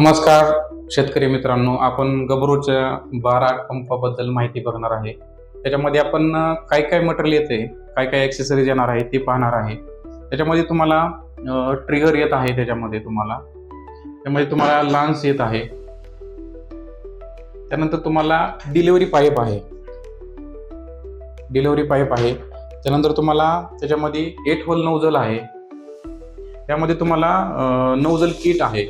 नमस्कार शेतकरी मित्रांनो. आपण गबरूच्या बारा पंपाबद्दल माहिती बघणार आहे. त्याच्यामध्ये आपण काय काय मटेरियल येते काय काय ॲक्सेसरीज येणार आहे ते पाहणार आहे. त्याच्यामध्ये तुम्हाला ट्रिगर येत आहे त्याच्यामध्ये तुम्हाला. त्यामध्ये तुम्हाला लान्स येत आहे. त्यानंतर तुम्हाला डिलिव्हरी पाईप आहे. डिलिव्हरी पाईप आहे. त्यानंतर तुम्हाला त्याच्यामध्ये एट होल नौजल आहे. त्यामध्ये तुम्हाला नौजल किट आहे.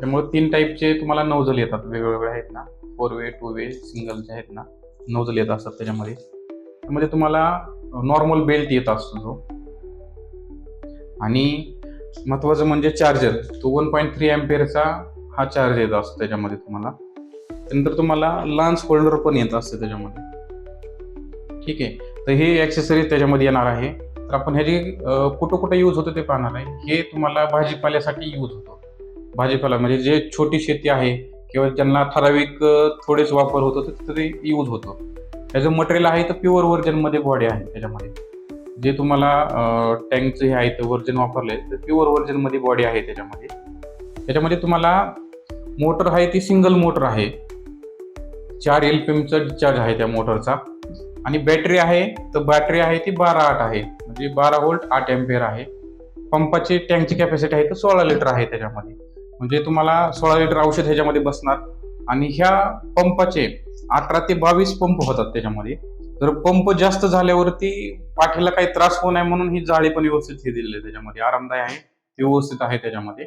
त्यामुळे तीन टाईपचे तुम्हाला नौजल येतात. वेगवेगळे आहेत ना. फोर वे टू वे सिंगलचे आहेत ना नौजल येत असतात त्याच्यामध्ये. त्यामध्ये तुम्हाला नॉर्मल बेल्ट येत असतो जो. आणि महत्वाचं म्हणजे चार्जर तो वन पॉईंट थ्री अँपेअरचा हा चार्ज येत असतो त्याच्यामध्ये तुम्हाला. त्यानंतर तुम्हाला लान्स होल्डर पण येत असते त्याच्यामध्ये. ठीक आहे. तर हे ॲक्सेसरीज त्याच्यामध्ये येणार आहे. तर आपण ह्याची कुठं कुठं यूज होतं ते पाहणार आहे. हे तुम्हाला भाजीपाल्यासाठी यूज होतो. भाजीपाला म्हणजे जे छोटी शेती आहे किंवा ज्यांना ठराविक थोडेच वापर होतो तर ते यूज होतो. त्याचं मटेरियल आहे तर प्युअर व्हर्जनमध्ये बॉडी आहे त्याच्यामध्ये. जे तुम्हाला टँकचं हे आहे तर व्हर्जन वापरले तर प्युअर व्हर्जनमध्ये बॉडी आहे त्याच्यामध्ये. त्याच्यामध्ये तुम्हाला मोटर आहे ती सिंगल मोटर आहे. चार एल पी एमचा डिस्चार्ज आहे त्या मोटरचा आणि बॅटरी आहे तर बॅटरी आहे ती बारा आठ आहे. म्हणजे बारा व्होल्ट आठ एम्पेअर आहे. पंपाची टँकची कॅपॅसिटी आहे तर सोळा लिटर आहे त्याच्यामध्ये. म्हणजे तुम्हाला सोळा लिटर औषध ह्याच्यामध्ये बसणार. आणि ह्या पंपाचे अठरा ते बावीस पंप होतात त्याच्यामध्ये. तर पंप जास्त झाल्यावरती पाठीला काही त्रास होऊ नये म्हणून ही जाळी पण व्यवस्थित हे दिलेली आहे त्याच्यामध्ये. आरामदायी आहे. ते व्यवस्थित आहे त्याच्यामध्ये.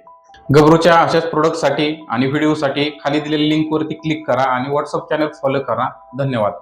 गबरूच्या अशाच प्रोडक्टसाठी आणि व्हिडिओसाठी खाली दिलेल्या लिंकवरती क्लिक करा आणि व्हॉट्सअप चॅनल फॉलो करा. धन्यवाद.